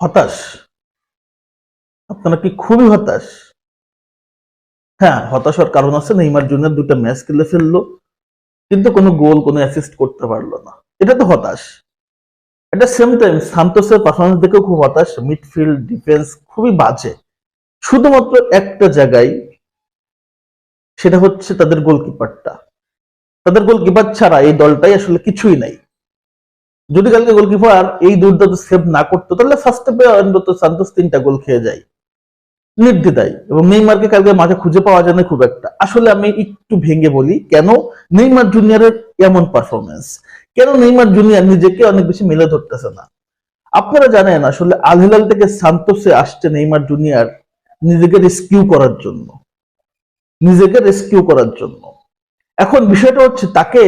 হতাশ? আপনারা কি খুবই হতাশ? হ্যাঁ হতাশ হওয়ার কারণ আছে নেইমার জুনিয়র দুটো ম্যাচ খেলে ফেলল, কিন্তু কোনো গোল, কোনো অ্যাসিস্ট করতে পারল না। এটা তো হতাশ। এটা সেম টাইম সান্তোসের পারফরমেন্স দেখেও খুব হতাশ। মিডফিল্ড ডিফেন্স খুবই বাজে। শুধুমাত্র একটা জায়গায় সেটা হচ্ছে তাদের গোলকিপারটা তাদের গোলকিপার ছাড়া এই দলটাই আসলে কিছুই নাই। যদি কালকে গোলকিপার এই দুর্দান্ত সেভ না করতো, তাহলে ফার্স্ট হাফে অন্তত সান্তোস তিনটা গোল খেয়ে যায়। নির্দ্বিধায়। এবং নেইমারকে কালকে মাঠে খুঁজে পাওয়া যায় না খুব একটা। আসলে আমি একটু ভেঙে বলি, কেন নেইমার জুনিয়রের এমন পারফরমেন্স কেন নেইমার জুনিয়র নিজেকে অনেক বেশি মেলে ধরতেছে না? আপনারা জানেন আসলে আল হিলাল থেকে সান্তোসে আসছে নেইমার জুনিয়র নিজেকে রেস্কিউ করার জন্য। নিজেকে রেস্কিউ করার জন্য। এখন বিষয়টা হচ্ছে তাকে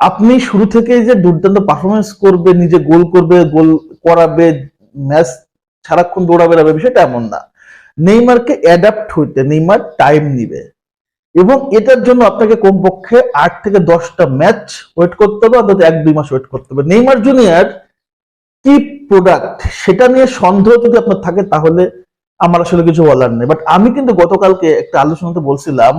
আপনি শুরু থেকেই যে দুর্দান্ত পারফরমেন্স করবে, নিজে গোল করবে, গোল করাবে, ম্যাচ সারাক্ষণ দৌড়া বেড়াবে বিষয়টা এমন না। নেইমারকে অ্যাডাপ্ট হইতে নেইমার টাইম নিবে। এবং এটার জন্য আপনাকে কমপক্ষে আট থেকে দশটা ম্যাচ ওয়েট করতে হবে, অন্তত এক, দুই মাস ওয়েট করতে হবে। নেইমার জুনিয়র কি প্রোডাক্ট সেটা নিয়ে সন্দেহ যদি আপনার থাকে, তাহলে আমার আসলে কিছু বলার নেই। বাট আমি কিন্তু গতকালকে একটা আলোচনাতে বলছিলাম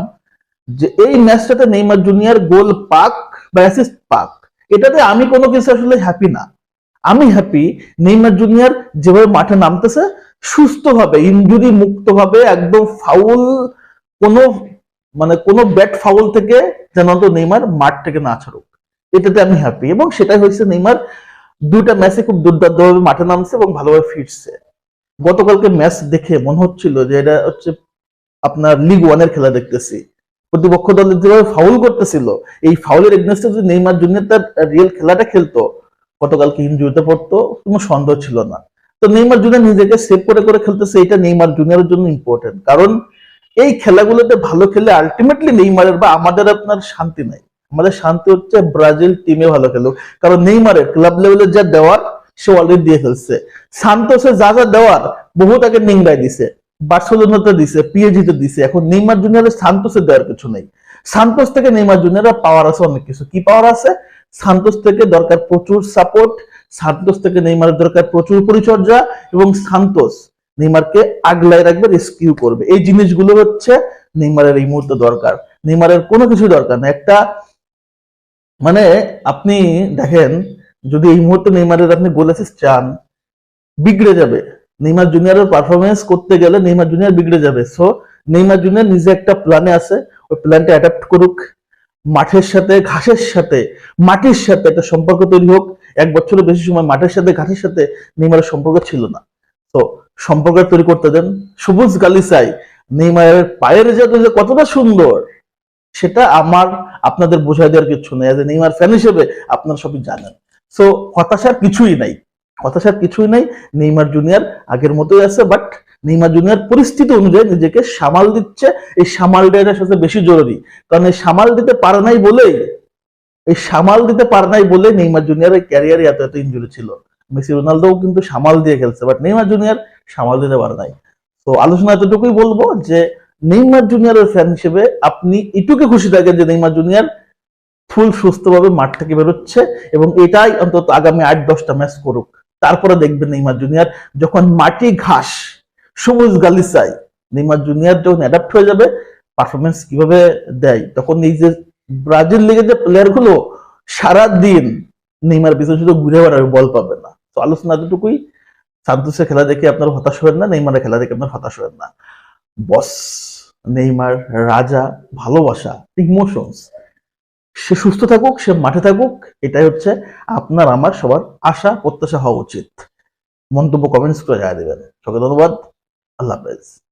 যে, এই ম্যাচটাতে নেইমার জুনিয়র গোল পাক বা অ্যাসিস্ট পাক এটাতে আমি কোনো কিছু আসলে হ্যাপি না। আমি হ্যাপি নেইমার জুনিয়র যেভাবে মাঠে নামতেছে, সুস্থভাবে ইনজুরি মুক্তভাবে, একদম ফাউল কোনো মানে কোনো ব্যাট ফাউল থেকে যেন তো নেইমার মাঠ থেকে না ছাড়ুক। এটাতে আমি হ্যাপি এবং সেটাই হয়েছে নেইমার দুইটা ম্যাচে খুব দুর্দান্তভাবে মাঠে নামছে এবং ভালোভাবে ফিরছে। গতকালকে ম্যাচ দেখে মনে হচ্ছিল যে এটা হচ্ছে আপনার লিগ ওয়ানের খেলা দেখতেছি। প্রতিপক্ষ দল যেভাবে ফাউল করতেছিল, এই ফাউলের এগনেস্টে যদি নেইমার জুনিয়র তার রিয়েল খেলাটা খেলতো, গতকালকে ইনজুরিতে পড়তো, কোনো সন্দেহ ছিল না। তো নেইমার জুনিয়র নিজেকে সেভ করে করে খেলতেছে এটা নেইমার জুনিয়রের জন্য ইম্পর্টেন্ট কারণ এই খেলাগুলোতে ভালো খেলে আলটিমেটলি নেইমারের বা আমাদের আপনার শান্তি নাই। আমাদের শান্তি হচ্ছে ব্রাজিল টিমে ভালো খেলো কারণ নেইমারের ক্লাব লেভেলের যা দেওয়ার, সে অলরেডি দিয়ে ফেলছে। সান্তোসে যা যা দেওয়ার, বহু তাকে নিংড়াই দিছে। বার্সেলোনাতে দিছে পিএজিতে দিছে। এখন নেইমার জুনিয়রের সান্তোসে দেওয়ার কিছু নেই। সান্তোস থেকে নেইমার জুনিয়রের পাওয়ার আছে অনেক কিছু। কি পাওয়ার আছে? সান্তোস থেকে দরকার প্রচুর সাপোর্ট সান্তোস থেকে নেইমারের দরকার প্রচুর পরিচর্যা এবং সান্তোস নেইমারকে আগলায় রাখবে রেস্কিউ করবে। এই জিনিসগুলো হচ্ছে নেইমারের এই মুহূর্তে দরকার। নেইমারের কোনো কিছু দরকার না। একটা মানে আপনি দেখেন, যদি এই মুহূর্তে নেইমারের আপনি গোল চান, বিগড়ে যাবে। নেইমার জুনিয়রের পারফরমেন্স করতে গেলে নেইমার জুনিয়র বিগড়ে যাবে। সো নেইমার জুনিয়র নিজে একটা প্ল্যানে আছে, ওই প্ল্যানটা অ্যাডাপ্ট করুক। মাঠের সাথে, ঘাসের সাথে, মাটির সাথে একটা সম্পর্ক তৈরি হোক। এক বছরের বেশি সময় মাঠের সাথে, ঘাসের সাথে নেইমারের সম্পর্ক ছিল না। তো সম্পর্ক তৈরি করতে দেন। সবুজ গালিসাই নেইমারের পায়ের যে কতটা সুন্দর, সেটা আমার, আপনাদের বোঝাই দেওয়ার কিছু নেই। নেইমার ফ্যান হিসেবে আপনারা সবই জানেন। সো হতাশার কিছুই নাই। হতাশার কিছুই নাই, নেইমার জুনিয়র আগের মতোই আছে বাট নেইমার জুনিয়র পরিস্থিতি অনুযায়ী নিজেকে সামাল দিচ্ছে। এই সামাল দেওয়াটা সাথে বেশি জরুরি। কারণ এই সামাল দিতে পারে নাই বলেই, এই সামাল দিতে পারে নাই বলে নেইমার জুনিয়রের ক্যারিয়ারে এত এত ইঞ্জুরি ছিল। মেসি রোনালদোও কিন্তু সামাল দিয়ে খেলছে বাট নেইমার জুনিয়র সামাল দিতে পারে নাই। তো আলোচনা এতটুকুই বলব যে, নেইমার জুনিয়রের ফ্যান হিসেবে আপনি এটুকু খুশি থাকেন যে নেইমার জুনিয়র ফুল সুস্থভাবে মাঠ থেকে বেরোচ্ছে এবং এটাই অন্তত আগামী আট, দশটা ম্যাচ করুক। তারপরে দেখবেন নেইমার জুনিয়র যখন মাটি ঘাস, সবুজ গালিসাই নেইমার জুনিয়র যখন অ্যাডাপ্ট হয়ে যাবে পারফরমেন্স কীভাবে দেয়? তখন এই যে ব্রাজিল লিগের যে প্লেয়ারগুলো সারাদিন নেইমার পিছনে শুধু ঘুরে বেড়াবে, বল পাবে না। তো আলোচনা এতটুকুই। সান্তোসের খেলা দেখে আপনার হতাশ হবেন না, নেইমারের খেলা দেখে আপনার হতাশ হবেন না। বস, নেইমার রাজা, ভালোবাসা ইমোশনস সে সুস্থ থাকুক, সে মাঠে থাকুক, এটাই হচ্ছে আপনার, আমার, সবার আশা, প্রত্যাশা হওয়া উচিত। মন্তব্য কমেন্টস করে জানিয়ে দেবেন। সকল ধন্যবাদ। আল্লাহ হাফেজ।